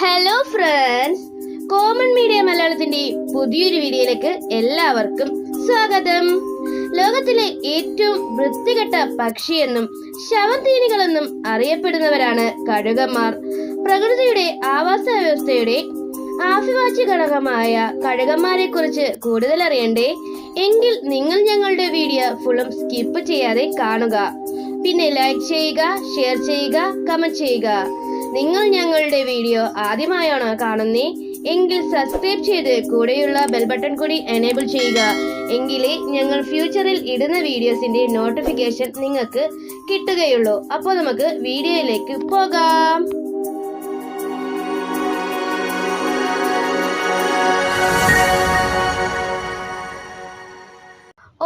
Hello friends common media മലയാളത്തിന്റെ പുതിയൊരു വീഡിയോയിലേക്ക് എല്ലാവർക്കും സ്വാഗതം. ലോകത്തിലെ ഏറ്റവും വൃത്തികെട്ട പക്ഷിയെന്നും ശവത്തീനികളെന്നും അറിയപ്പെടുന്നവരാണ് കഴുകന്മാർ. പ്രകൃതിയുടെ ആവാസ വ്യവസ്ഥയുടെ ആഭിവാച്യ ഘടകമായ കഴുകന്മാരെ കുറിച്ച് കൂടുതൽ അറിയണ്ടേ? എങ്കിൽ നിങ്ങൾ ഞങ്ങളുടെ വീഡിയോ ഫുള്ളും സ്കിപ്പ് ചെയ്യാതെ കാണുക. പിന്നെ ലൈക്ക് ചെയ്യുക ഷെയർ ചെയ്യുക കമന്റ് ചെയ്യുക. നിങ്ങൾ ഞങ്ങളുടെ വീഡിയോ ആദ്യമായാണ് കാണുന്നേ എങ്കിൽ സബ്സ്ക്രൈബ് ചെയ്ത് കൂടെയുള്ള ബെൽ ബട്ടൺ കൂടി എനേബിൾ ചെയ്യുക. എങ്കിലേ ഞങ്ങൾ ഫ്യൂച്ചറിൽ ഇടുന്ന വീഡിയോസിന്റെ നോട്ടിഫിക്കേഷൻ നിങ്ങൾക്ക് കിട്ടുകയുള്ളൂ. അപ്പോൾ നമുക്ക് വീഡിയോയിലേക്ക് പോകാം.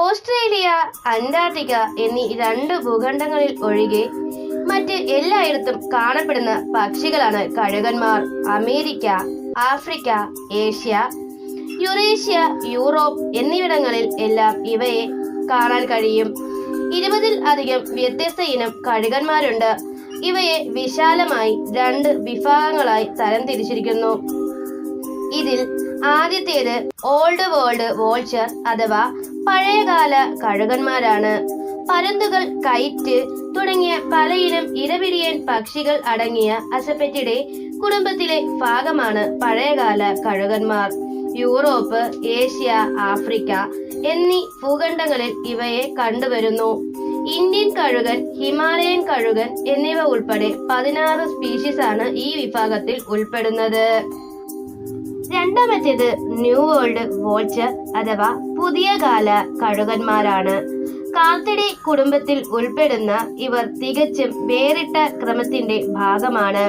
ഓസ്ട്രേലിയ അന്റാർട്ടിക്ക എന്നീ രണ്ട് ഭൂഖണ്ഡങ്ങളിൽ ഒഴികെ മറ്റ് എല്ലായിടത്തും കാണപ്പെടുന്ന പക്ഷികളാണ് കഴുകന്മാർ. America Africa Asia Eurasia Europe എന്നിവിടങ്ങളിൽ എല്ലാം ഇവയെ കാണാൻ കഴിയും. ഇരുപതിൽ അധികം വ്യത്യസ്ത ഇനം കഴുകന്മാരുണ്ട്. ഇവയെ വിശാലമായി രണ്ട് വിഭാഗങ്ങളായി തരംതിരിച്ചിരിക്കുന്നു. ഇതിൽ ആദ്യത്തേത് ഓൾഡ് വേൾഡ് വോൾച്ചർ അഥവാ പഴയകാല കഴുകന്മാരാണ്. പരുന്തുകൾ കൈറ്റ് തുടങ്ങിയ പലയിനം ഇരവിരിയൻ പക്ഷികൾ അടങ്ങിയ അസപ്പെറ്റിഡെ കുടുംബത്തിലെ ഭാഗമാണ് പഴയകാല കഴുകന്മാർ. യൂറോപ്പ് ഏഷ്യ ആഫ്രിക്ക എന്നീ ഭൂഖണ്ഡങ്ങളിൽ ഇവയെ കണ്ടുവരുന്നു. ഇന്ത്യൻ കഴുകൻ ഹിമാലയൻ കഴുകൻ എന്നിവ ഉൾപ്പെടെ പതിനാറ് സ്പീഷീസ് ആണ് ഈ വിഭാഗത്തിൽ ഉൾപ്പെടുന്നത്. രണ്ടാമത്തേത് ന്യൂ വേൾഡ് വോൾച്ചർ അഥവാ പുതിയ കാല കഴുകന്മാരാണ്. കാർത്തിഡി കുടുംബത്തിൽ ഉൾപ്പെടുന്ന ഇവർ തികച്ചും വേറിട്ട ക്രമത്തിന്റെ ഭാഗമാണ്.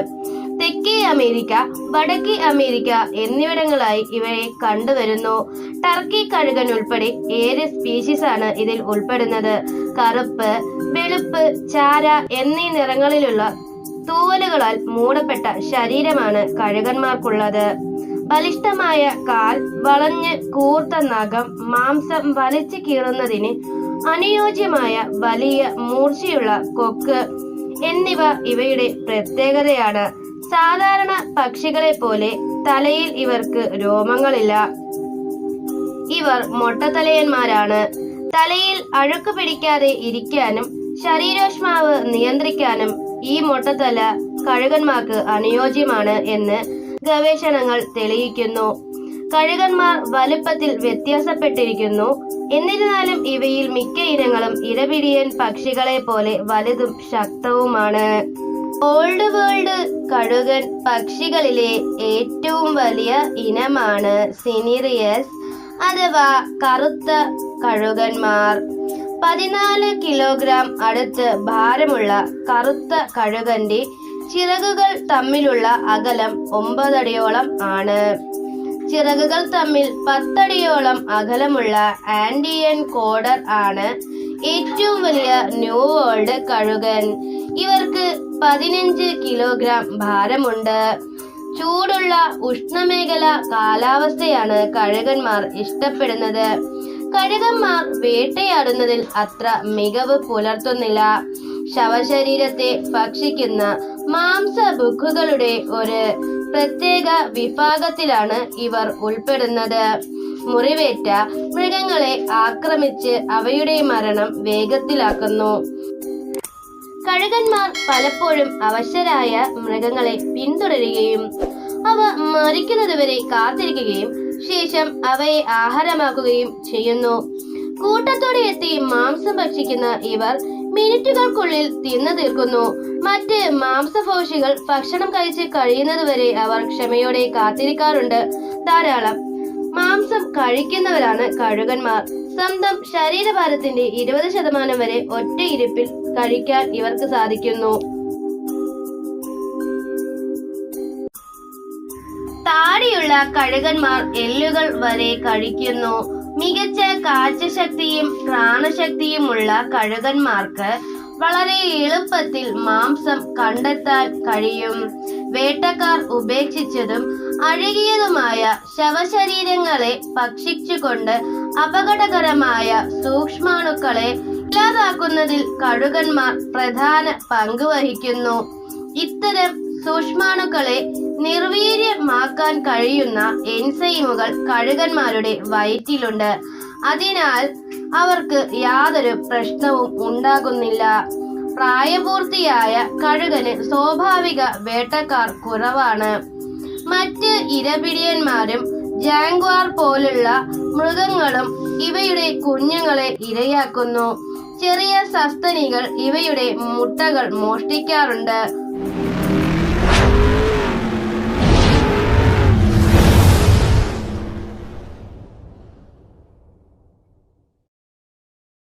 തെക്കേ അമേരിക്ക വടക്കേ അമേരിക്ക എന്നിവിടങ്ങളായി ഇവയെ കണ്ടുവരുന്നു. ടർക്കി കഴുകൻ ഉൾപ്പെടെ ഏഴ് സ്പീഷീസ് ആണ് ഇതിൽ ഉൾപ്പെടുന്നത്. കറുപ്പ് വെളുപ്പ് ചാര എന്നീ നിറങ്ങളിലുള്ള തൂവലുകളാൽ മൂടപ്പെട്ട ശരീരമാണ് കഴുകന്മാർക്കുള്ളത്. ബലിഷ്ഠമായ കാൽ വളഞ്ഞ് കൂർത്ത നഖം മാംസം വലിച്ചു കീറുന്നതിന് അനുയോജ്യമായ വലിയ മൂർച്ചയുള്ള കൊക്ക് എന്നിവ ഇവയുടെ പ്രത്യേകതയാണ്. സാധാരണ പക്ഷികളെ പോലെ തലയിൽ ഇവർക്ക് രോമങ്ങളില്ല. ഇവർ മൊട്ടത്തലയന്മാരാണ്. തലയിൽ അഴുക്ക് പിടിക്കാതെ ഇരിക്കാനും ശരീരോഷ്മാവ് നിയന്ത്രിക്കാനും ഈ മൊട്ടത്തല കഴുകന്മാർക്ക് അനുയോജ്യമാണ് എന്ന് ഗവേഷണങ്ങൾ തെളിയിക്കുന്നു. കഴുകന്മാർ വലുപ്പത്തിൽ വ്യത്യാസപ്പെട്ടിരിക്കുന്നു. എന്നിരുന്നാലും ഇവയിൽ മിക്ക ഇനങ്ങളും ഇരപിടിയൻ പക്ഷികളെ പോലെ വലുതും ശക്തവുമാണ്. ഓൾഡ് വേൾഡ് കഴുകൻ പക്ഷികളിലെ ഏറ്റവും വലിയ ഇനമാണ് സിനിറിയസ് അഥവാ കറുത്ത കഴുകന്മാർ. പതിനാല് കിലോഗ്രാം അടുത്ത് ഭാരമുള്ള കറുത്ത കഴുകന്റെ ചിറകുകൾ തമ്മിലുള്ള അകലം ഒമ്പതടിയോളം ആണ്. ചിറകുകൾ തമ്മിൽ പത്തടിയോളം അകലമുള്ള ആന്റിയൻ കോഡർ ആണ് ഏറ്റവും വലിയ ന്യൂ വേൾഡ് കഴുകൻ. ഇവർക്ക് പതിനഞ്ച് കിലോഗ്രാം ഭാരമുണ്ട്. ചൂടുള്ള ഉഷ്ണമേഖല കാലാവസ്ഥയാണ് കഴുകന്മാർ ഇഷ്ടപ്പെടുന്നത്. കഴുകന്മാർ വേട്ടയാടുന്നതിൽ അത്ര മികവ് പുലർത്തുന്നില്ല. ശവശരീരത്തെ ഭക്ഷിക്കുന്ന മാംസഭുക്കുകളുടെ ഒരു പ്രത്യേക വിഭാഗത്തിലാണ് ഇവർ ഉൾപ്പെടുന്നത്. മുറിവേറ്റ മൃഗങ്ങളെ ആക്രമിച്ച് അവയുടെ മരണം വേഗത്തിലാക്കുന്നു. കഴുകന്മാർ പലപ്പോഴും അവശരായ മൃഗങ്ങളെ പിന്തുടരുകയും അവ മരിക്കുന്നതുവരെ കാത്തിരിക്കുകയും ശേഷം അവയെ ആഹാരമാക്കുകയും ചെയ്യുന്നു. കൂട്ടത്തോടെ എത്തി മാംസം ഭക്ഷിക്കുന്ന ഇവർ മിനിറ്റുകൾക്കുള്ളിൽ തിന്നു തീർക്കുന്നു. മറ്റ് മാംസഭോഷികൾ ഭക്ഷണം കഴിച്ച് കഴിയുന്നതുവരെ അവർ ക്ഷമയോടെ കാത്തിരിക്കാറുണ്ട്. ധാരാളം മാംസം കഴിക്കുന്നവരാണ് കഴുകന്മാർ. സ്വന്തം ശരീരഭാരത്തിന്റെ ഇരുപത് ശതമാനം വരെ ഒറ്റ ഇരിപ്പിൽ കഴിക്കാൻ ഇവർക്ക് സാധിക്കുന്നു. താടിയുള്ള കഴുകന്മാർ എല്ലുകൾ വരെ കഴിക്കുന്നു. മികച്ച കാഴ്ചശക്തിയും പ്രാണശക്തിയുമുള്ള കഴുകന്മാർക്ക് വളരെ എളുപ്പത്തിൽ മാംസം കണ്ടെത്താൻ കഴിയും. വേട്ടക്കാർ ഉപേക്ഷിച്ചതും അഴുകിയതുമായ ശവശരീരങ്ങളെ ഭക്ഷിച്ചുകൊണ്ട് അപകടകരമായ സൂക്ഷ്മാണുക്കളെ ഇല്ലാതാക്കുന്നതിൽ കഴുകന്മാർ പ്രധാന പങ്ക് വഹിക്കുന്നു. ഇത്തരം സൂക്ഷ്മാണുക്കളെ നിർവീര്യമാക്കാൻ കഴിയുന്ന എൻസൈമുകൾ കഴുകന്മാരുടെ വയറ്റിലുണ്ട്. അതിനാൽ അവർക്ക് യാതൊരു പ്രശ്നവും ഉണ്ടാകുന്നില്ല. പ്രായപൂർത്തിയായ കഴുകന് സ്വാഭാവിക വേട്ടക്കാർ കുറവാണ്. മറ്റ് ഇരപിടിയന്മാരും ജാങ്വാർ പോലുള്ള മൃഗങ്ങളും ഇവയുടെ കുഞ്ഞുങ്ങളെ ഇരയാക്കുന്നു. ചെറിയ സസ്തനികൾ ഇവയുടെ മുട്ടകൾ മോഷ്ടിക്കാറുണ്ട്.